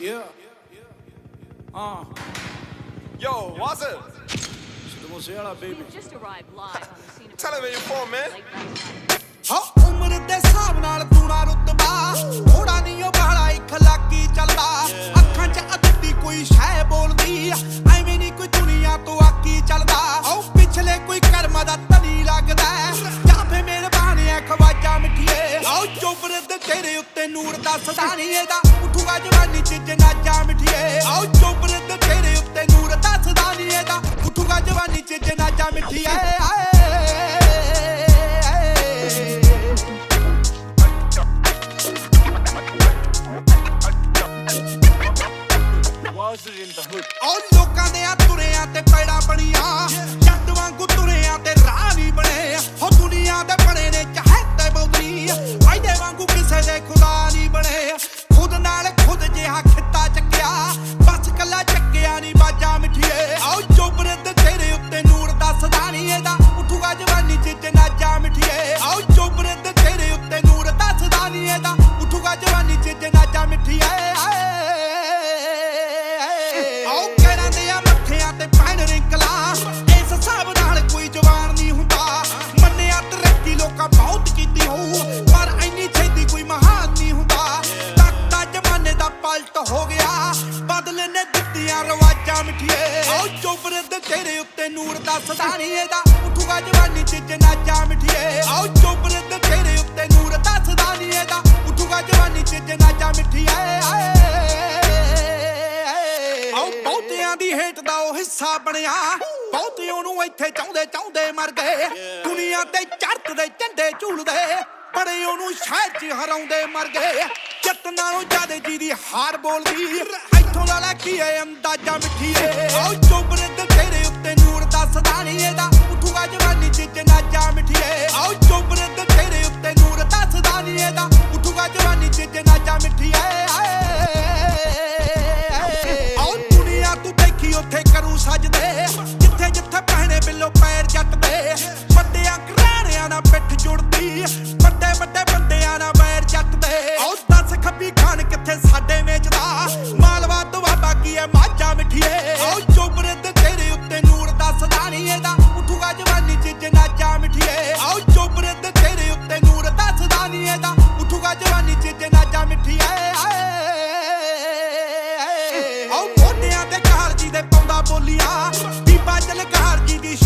Yeah. Uh. Yo, what's it? Baby. Just arrived live on the scene of Tell him where you from, man. Huh? ਉੱਤੇ ਨੂਰ ਦਾ ਸਦਾਨੀਏ ਦਾ ਉਠੂਗਾ ਜਵਾਨੀ ਚ ਜਨਾਜਾ ਮਿਠੀਏ। ਆਓ ਚੁੱਪ ਨੇ ਦਿੱਤੀਆਂ ਰਵਾਜਾਂ ਮਿੱਠੀਏ। ਆਓ ਚੋਬਰ ਦੇ ਤੇਰੇ ਉੱਤੇ ਨੂਰ ਦਾ ਸਦਾਣੀ ਇਹਦਾ ਉੱਠੂਗਾ ਜਵਾਨੀ ਚ ਜਨਾਜਾ ਮਿੱਠੀਏ। ਆਓ ਚੋਬਰ ਦੇ ਤੇਰੇ ਉੱਤੇ ਨੂਰ ਦਾ ਸਦਾਣੀ ਇਹਦਾ ਉੱਠੂਗਾ ਜਵਾਨੀ ਚ ਜਨਾਜਾ ਮਿੱਠੀਏ। ਆਏ ਬਹੁਤਿਆਂ ਦੀ ਹੇਟ ਦਾ ਉਹ ਹਿੱਸਾ ਬਣਿਆ। ਬਹੁਤੇ ਉਹਨੂੰ ਇੱਥੇ ਚਾਹੁੰਦੇ ਚਾਹੁੰਦੇ ਮਰ ਗਏ ਦੁਨੀਆ ਤੇ ਚੜਤ ਦੇ ਝੰਡੇ ਝੂਲਦੇ। ਬੜੇ ਉਹਨੂੰ ਸ਼ਾਇਦ ਚ ਹਰਾਉਂਦੇ ਮਰ ਗਏ ਜੱਟ ਨਾਲੋਂ ਜਿਆਦੇ ਜੀ ਦੀ ਹਾਰ ਬੋਲਦੀ। ਮੈਥੋਂ ਲਾ ਲੈ ਕੀ ਐ ਅੰਦਾਜ਼ਾ ਮਿੱਠੀਏ। ਆਓ ਚੋਬਰ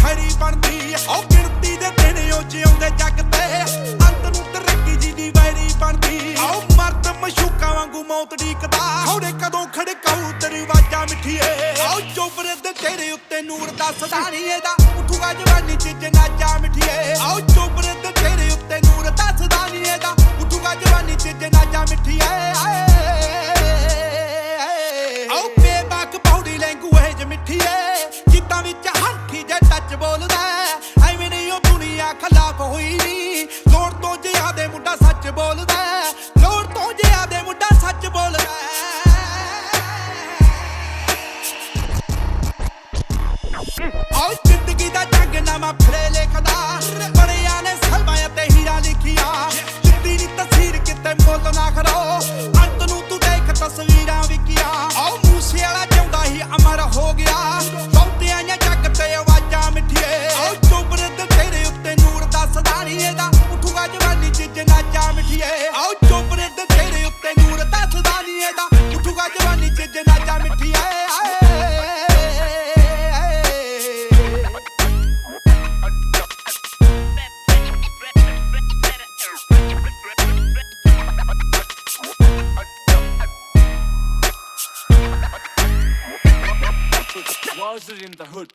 ਖੜੀ ਬਣਦੀ ਉਹ ਗਿਣਤੀ ਦੇ ਦਿਨ ਉਹ ਜਿਉਂਦੇ ਜੱਗ ਤੇ ਅੰਤ ਨੂੰ ਤਰੱਕੀ ਜੀ ਦੀ ਵੈਰੀ ਬਣਦੀ ਉਹ ਮਰਦ ਮਸ਼ੂਕਾ ਵਾਂਗੂ ਮੌਤ ਢੀਕਦਾ ਹੋਰੇ ਕਦੋਂ ਖੜਕਾਉ ਤੇਰੀ ਵਾਜਾ ਮਿੱਠੀਏ ਉਹ ਚੋਬਰੇ ਦੇ ਤੇਰੇ ਉੱਤੇ ਨੂਰ ਦਾ ਸਦਾਣੀਏ ਦਾ ਉੱਠੂਗਾ ਜਵਾਨੀ ਚ ਜਨਾਜਾ ਮਿੱਠੀਏ ਉਹ ਚੋਬਰੇ ਦੇ ਤੇਰੇ ਉੱਤੇ ਨੂਰ ਦਾ ਸਦਾਣੀਏ ਦਾ ਉੱਠੂਗਾ ਜਵਾਨੀ ਚ ਜਨਾਜਾ ਮਿੱਠੀਏ ਆਏ houses in the hood.